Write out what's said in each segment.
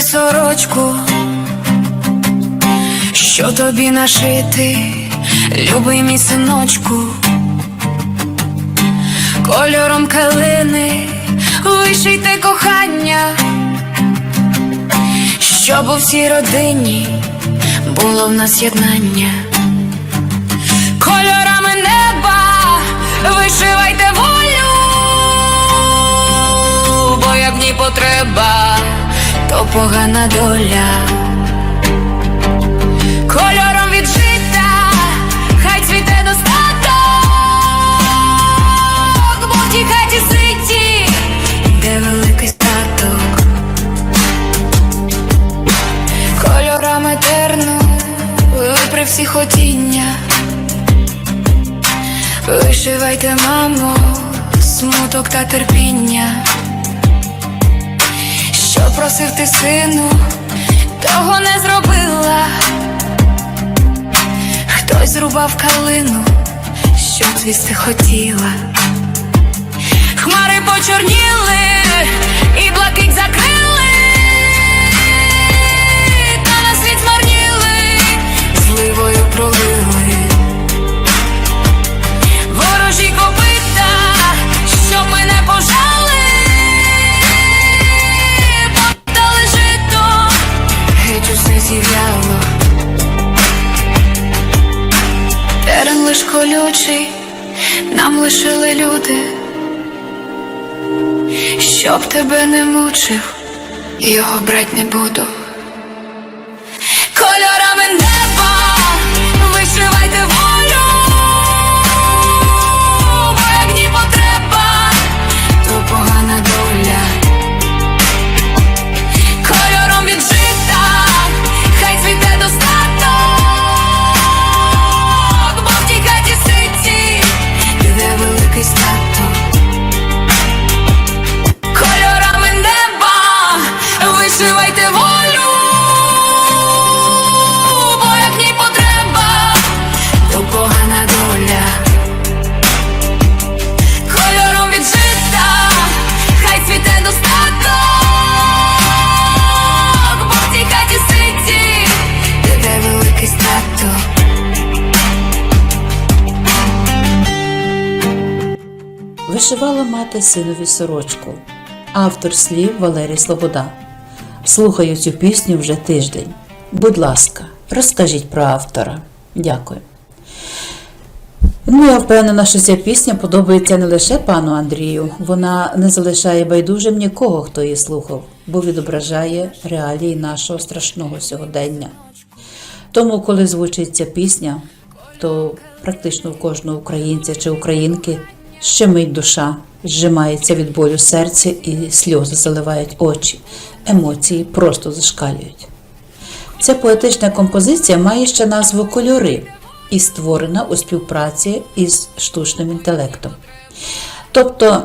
синові сорочку, що тобі нашити, любий мій синочку, кольором калини вишийте кохання, щоб у всій родині було в нас єднання. Кольорами неба вишивайте волю, бо як в ній потреба, то погана доля. Кольором від життя, хай цвіте достаток, бо в тій хаті де великий статок. Кольорами терну при всіх хотіння. Вишивайте, мамо, смуток та терпіння. Що просив ти сину, того не зробила. Хтось зрубав калину, що звісти хотіла. Хмари почорніли і блакить колючий, нам лишили люди, щоб тебе не мучив, його брать не буду. Вишивала мати синові сорочку. Автор слів Валерій Слобода. Слухаю цю пісню вже тиждень. Будь ласка, розкажіть про автора. Дякую. Ну, я впевнена, що ця пісня подобається не лише пану Андрію, вона не залишає байдужим нікого, хто її слухав, бо відображає реалії нашого страшного сьогодення. Тому, коли звучить ця пісня, то практично в кожного українця чи українки щемить душа, зжимається від болю серце і сльози заливають очі, емоції просто зашкалюють. Ця поетична композиція має ще назву Кольори і створена у співпраці із штучним інтелектом. Тобто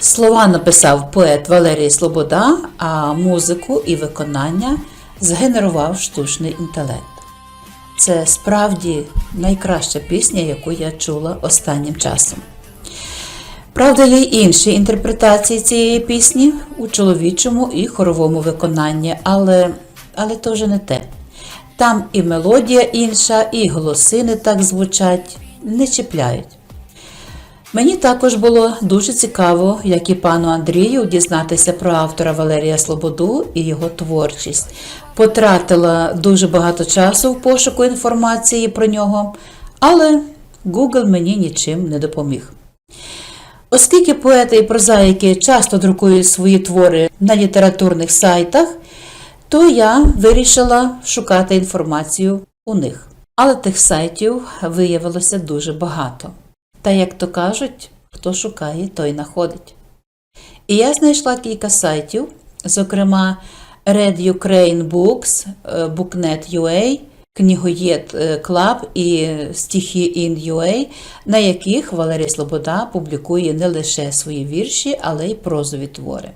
слова написав поет Валерій Слобода, а музику і виконання згенерував штучний інтелект. Це справді найкраща пісня, яку я чула останнім часом. Правда, є інші інтерпретації цієї пісні у чоловічому і хоровому виконанні, але, але то вже не те. Там і мелодія інша, і голоси не так звучать, не чіпляють. Мені також було дуже цікаво, як і пану Андрію, дізнатися про автора Валерія Слободу і його творчість. Потратила дуже багато часу в пошуку інформації про нього, але Google мені нічим не допоміг. Оскільки поети і прозаїки часто друкують свої твори на літературних сайтах, то я вирішила шукати інформацію у них. Але тих сайтів виявилося дуже багато. Та, як то кажуть, хто шукає, той знаходить. І я знайшла кілька сайтів, зокрема Red Ukraine Books, е, Booknet.ua, Книгоєд е, Club і стихи in.ua, на яких Валерій Слобода публікує не лише свої вірші, але й прозові твори.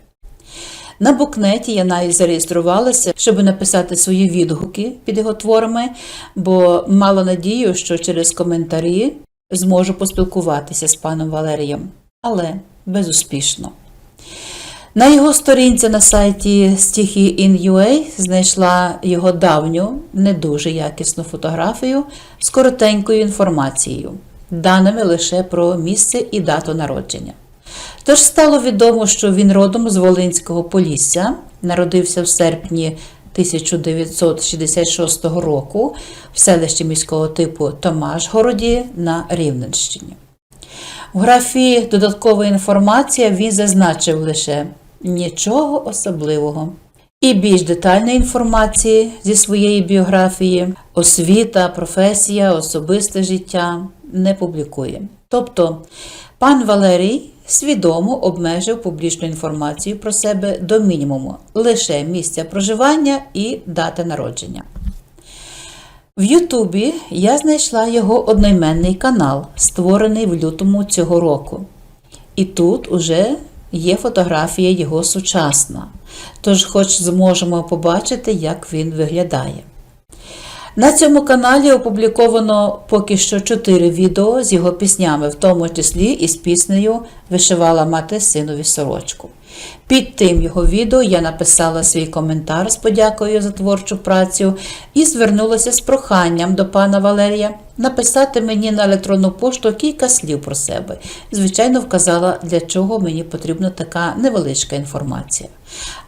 На букнеті я навіть зареєструвалася, щоб написати свої відгуки під його творами, бо мала надію, що через коментарі зможу поспілкуватися з паном Валерієм, але безуспішно. На його сторінці на сайті Stихii.in.ua знайшла його давню, не дуже якісну фотографію з коротенькою інформацією, даними лише про місце і дату народження. Тож стало відомо, що він родом з Волинського Полісся, народився в серпні 1966 року в селищі міського типу Томашгороді на Рівненщині. В графі додаткова інформація він зазначив лише нічого особливого. І більш детальної інформації зі своєї біографії, освіта, професія, особисте життя не публікує. Тобто, пан Валерій свідомо обмежив публічну інформацію про себе до мінімуму, лише місця проживання і дати народження. В Ютубі я знайшла його одноіменний канал, створений в лютому цього року. І тут уже є фотографія його сучасна. Тож, хоч зможемо побачити, як він виглядає. На цьому каналі опубліковано поки що 4 відео з його піснями, в тому числі і з піснею Вишивала мати синові сорочку. Під тим його відео я написала свій коментар з подякою за творчу працю і звернулася з проханням до пана Валерія написати мені на електронну пошту кілька слів про себе. Звичайно, вказала, для чого мені потрібна така невеличка інформація.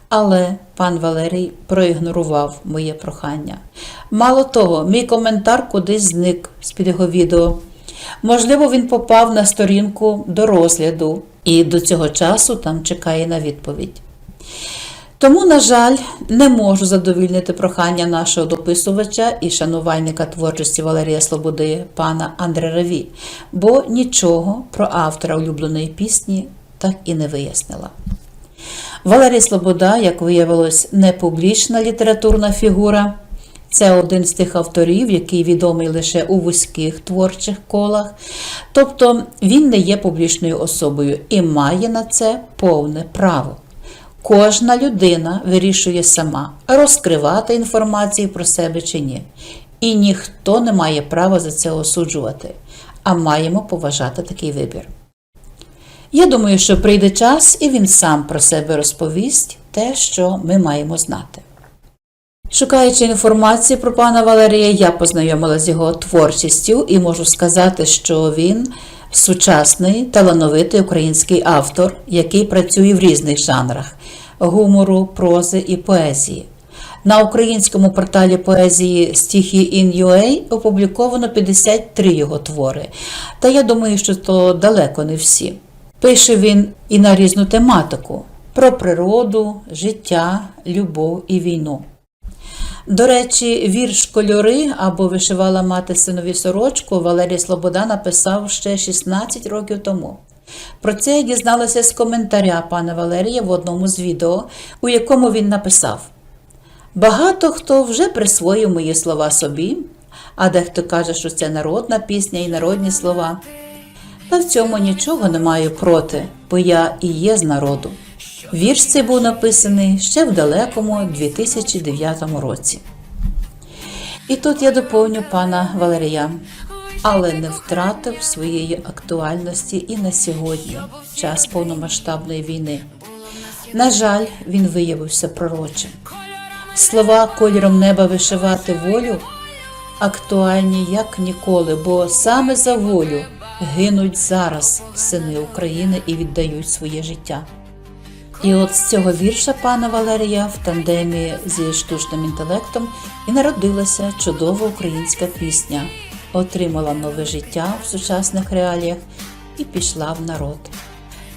Але пан Валерій проігнорував моє прохання. Мало того, мій коментар кудись зник з-під його відео. Можливо, він попав на сторінку до розгляду і до цього часу там чекає на відповідь. Тому, на жаль, не можу задовільнити прохання нашого дописувача і шанувальника творчості Валерія Слободи, пана Андре Раві, бо нічого про автора улюбленої пісні так і не вияснила. Валерій Слобода, як виявилось, не публічна літературна фігура. Це один з тих авторів, який відомий лише у вузьких творчих колах. Тобто він не є публічною особою і має на це повне право. Кожна людина вирішує сама, розкривати інформацію про себе чи ні. І ніхто не має права за це осуджувати, а маємо поважати такий вибір. Я думаю, що прийде час, і він сам про себе розповість те, що ми маємо знати. Шукаючи інформацію про пана Валерія, я познайомилася з його творчістю і можу сказати, що він сучасний талановитий український автор, який працює в різних жанрах гумору, прози і поезії. На українському порталі поезії Stихii.in.ua опубліковано 53 його твори, та я думаю, що то далеко не всі. Пише він і на різну тематику про природу, життя, любов і війну. До речі, вірш кольори або вишивала мати синові сорочку Валерій Слобода написав ще 16 років тому. Про це я дізналася з коментаря пана Валерія в одному з відео, у якому він написав: Багато хто вже присвоїв мої слова собі, а дехто каже, що це народна пісня і народні слова. Та в цьому нічого не маю проти, бо я і є з народу. Вірш цей був написаний ще в далекому 2009 році. І тут я доповню пана Валерія, але не втратив своєї актуальності і на сьогодні, час повномасштабної війни. На жаль, він виявився пророчим. Слова кольором неба вишивати волю актуальні як ніколи, бо саме за волю гинуть зараз сини України і віддають своє життя. І от з цього вірша пана Валерія в тандемі зі штучним інтелектом і народилася чудова українська пісня, отримала нове життя в сучасних реаліях і пішла в народ.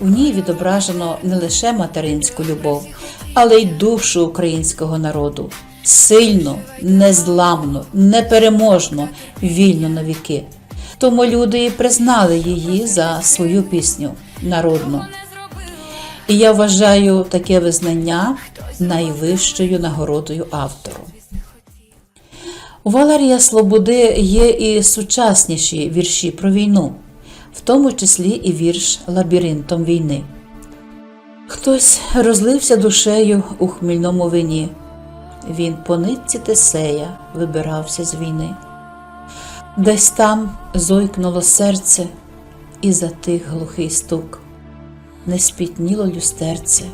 У ній відображено не лише материнську любов, але й душу українського народу. Сильно, незламно, непереможно, вільно на віки. Тому люди і признали її за свою пісню народну. І я вважаю таке визнання найвищою нагородою автору. У Валерія Слободи є і сучасніші вірші про війну, в тому числі і вірш Лабіринтом війни. Хтось розлився душею у хмільному вині. Він по нитці Тесея вибирався з війни. Десь там зойкнуло серце і затих глухий стук не спітніло люстерце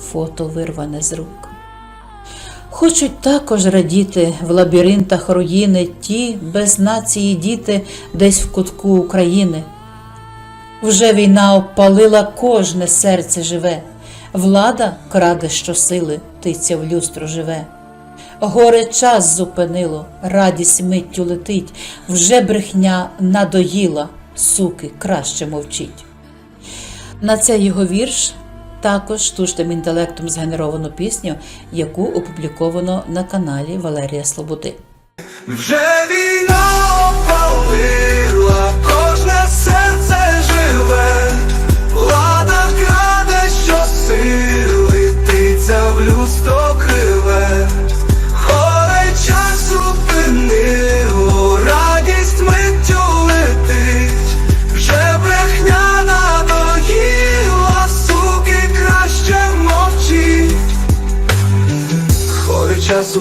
фото вирване з рук. Хочуть також радіти в лабіринтах руїни ті без нації діти десь в кутку України. Вже війна обпалила кожне серце живе, влада краде щосили, тиця в люстру живе. Горе час зупинило, радість миттю летить, вже брехня надоїла, суки краще мовчить. На цей його вірш також штучним інтелектом згенеровано пісню, яку опубліковано на каналі Валерія Слободи. Вже війна опалила,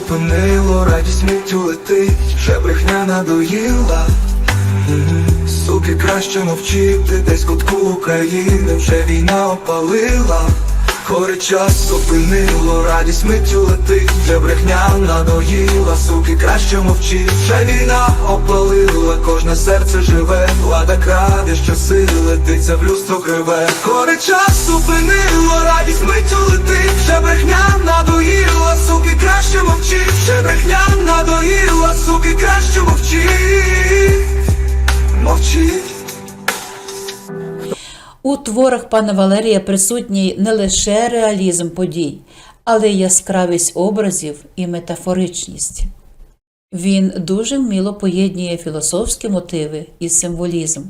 зупинило, радість миттю летить, вже брехня надоїла. Суки краще мовчити, десь кутку України вже війна опалила. Хоре час зупинило, радість миттю летить, вже брехня надоїла, суки краще мовчить, вже війна опалила, кожне серце живе, влада краде, що сили летиться в люстро криве. Хоре час зупинило, радість миттю летить, вже брехня надоїла, суки краще мовчить, вже брехня надоїла, суки краще мовчить, У творах пана Валерія присутній не лише реалізм подій, але й яскравість образів і метафоричність. Він дуже вміло поєднує філософські мотиви і символізм.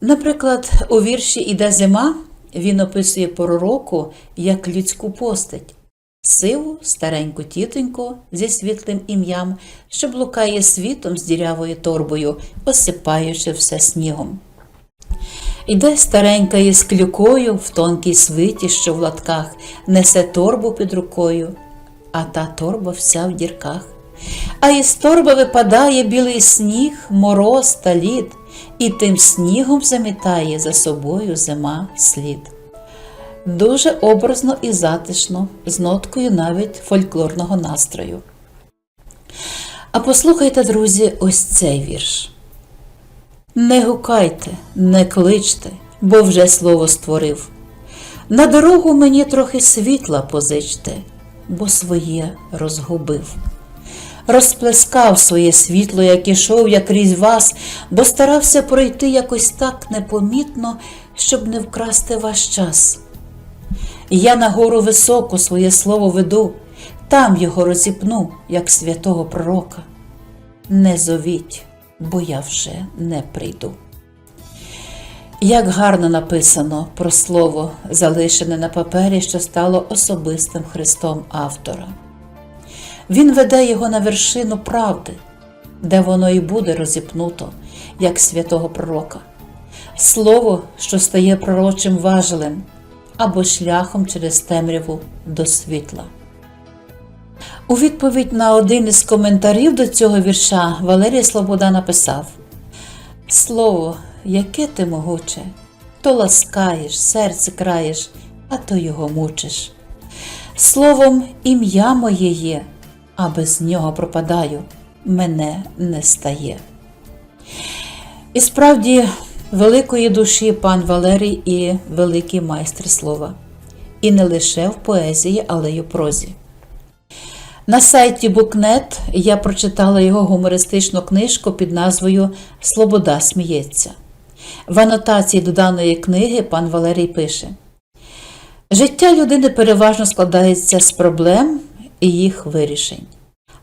Наприклад, у вірші Іде зима він описує пору року як людську постать, сиву стареньку тітоньку зі світлим ім'ям, що блукає світом з дірявою торбою, осипаючи все снігом. Іде старенька із клюкою в тонкій свиті, що в латках, несе торбу під рукою, а та торба вся в дірках. А із торби випадає білий сніг, мороз та лід, і тим снігом замітає за собою зима слід. Дуже образно і затишно, з ноткою навіть фольклорного настрою. А послухайте, друзі, ось цей вірш. Не гукайте, не кличте, бо вже слово створив. На дорогу мені трохи світла позичте, бо своє розгубив. Розплескав своє світло, як ішов я крізь вас, бо старався пройти якось так непомітно, щоб не вкрасти ваш час. Я на гору високо своє слово веду, там його розіпну, як святого пророка. Не зовіть, бо я вже не прийду. Як гарно написано про слово, залишене на папері, що стало особистим Христом автора. Він веде його на вершину правди, де воно і буде розіпнуто, як святого пророка. Слово, що стає пророчим важелем або шляхом через темряву до світла. У відповідь на один із коментарів до цього вірша Валерій Слобода написав: Слово, яке ти могуче, то ласкаєш, серце краєш, а то його мучиш. Словом, ім'я моє є, а без нього пропадаю, мене не стає. І справді, великої душі пан Валерій і великий майстер слова. І не лише в поезії, але й у прозі. На сайті Букнет я прочитала його гумористичну книжку під назвою Слобода сміється. В анотації до даної книги пан Валерій пише: Життя людини переважно складається з проблем і їх вирішень.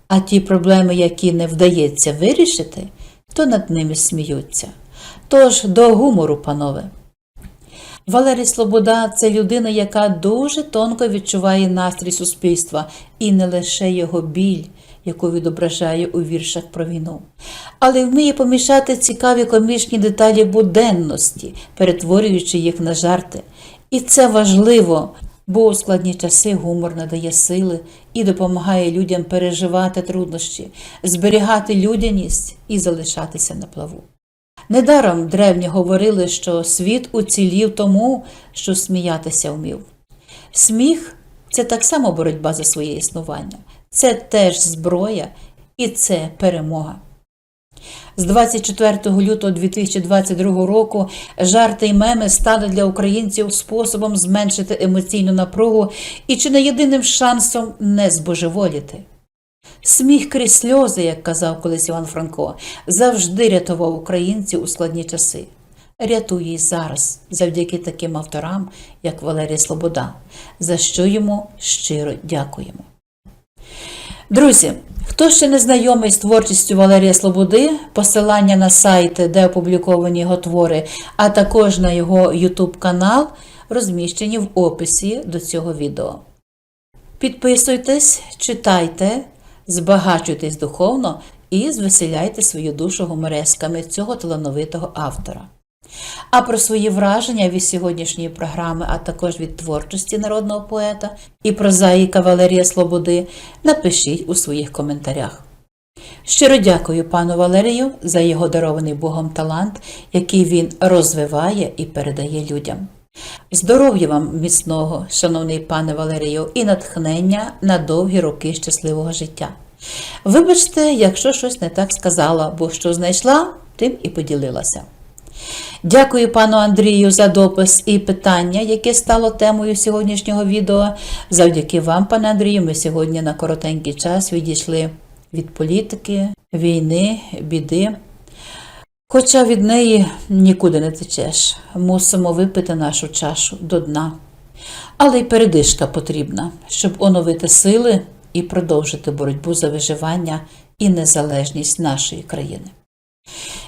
А ті проблеми, які не вдається вирішити, то над ними сміються. Тож до гумору, панове. Валерій Слобода це людина, яка дуже тонко відчуває настрій суспільства і не лише його біль, яку відображає у віршах про війну, але вміє помішати цікаві комічні деталі буденності, перетворюючи їх на жарти. І це важливо, бо у складні часи гумор надає сили і допомагає людям переживати труднощі, зберігати людяність і залишатися на плаву. Недаром древні говорили, що світ уцілів тому, що сміятися вмів. Сміх Це так само боротьба за своє існування. Це теж зброя і це перемога. З 24 лютого 2022 року жарти й меми стали для українців способом зменшити емоційну напругу і чи не єдиним шансом не збожеволіти. Сміх крізь сльози, як казав колись Іван Франко, завжди рятував українців у складні часи. Рятує й зараз, завдяки таким авторам, як Валерій Слобода, за що йому щиро дякуємо. Друзі, хто ще не знайомий з творчістю Валерія Слободи, посилання на сайти, де опубліковані його твори, а також на його YouTube канал розміщені в описі до цього відео. Підписуйтесь, читайте, збагачуйтесь духовно і звеселяйте свою душу гуморесками цього талановитого автора. А про свої враження від сьогоднішньої програми, а також від творчості народного поета і прозаїка Валерія Слободи напишіть у своїх коментарях. Щиро дякую пану Валерію за його дарований Богом талант, який він розвиває і передає людям. Здоров'я вам міцного, шановний пане Валерію, і натхнення на довгі роки щасливого життя. Вибачте, якщо щось не так сказала, бо що знайшла, тим і поділилася. Дякую пану Андрію за допис і питання, яке стало темою сьогоднішнього відео. Завдяки вам, пане Андрію, ми сьогодні на коротенький час відійшли від політики, війни, біди. Хоча від неї нікуди не течеш, мусимо випити нашу чашу до дна. Але й передишка потрібна, щоб оновити сили і продовжити боротьбу за виживання і незалежність нашої країни.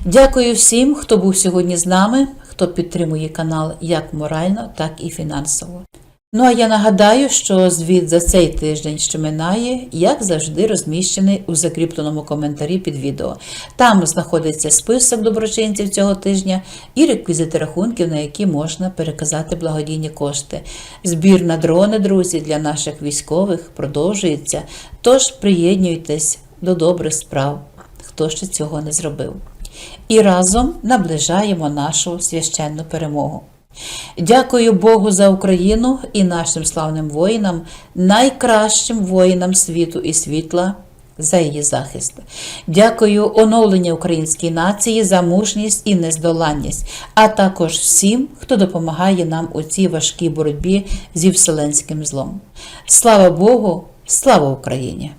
Дякую всім, хто був сьогодні з нами, хто підтримує канал як морально, так і фінансово. Ну а я нагадаю, що звіт за цей тиждень, що минає, як завжди, розміщений у закріпленому коментарі під відео. Там знаходиться список доброчинців цього тижня і реквізити рахунків, на які можна переказати благодійні кошти. Збір на дрони, друзі, для наших військових продовжується. Тож приєднуйтесь до добрих справ, хто ще цього не зробив. І разом наближаємо нашу священну перемогу. Дякую Богу за Україну і нашим славним воїнам, найкращим воїнам світу і світла за її захист. Дякую оновленню української нації за мужність і нездоланність, а також всім, хто допомагає нам у цій важкій боротьбі зі вселенським злом. Слава Богу, слава Україні!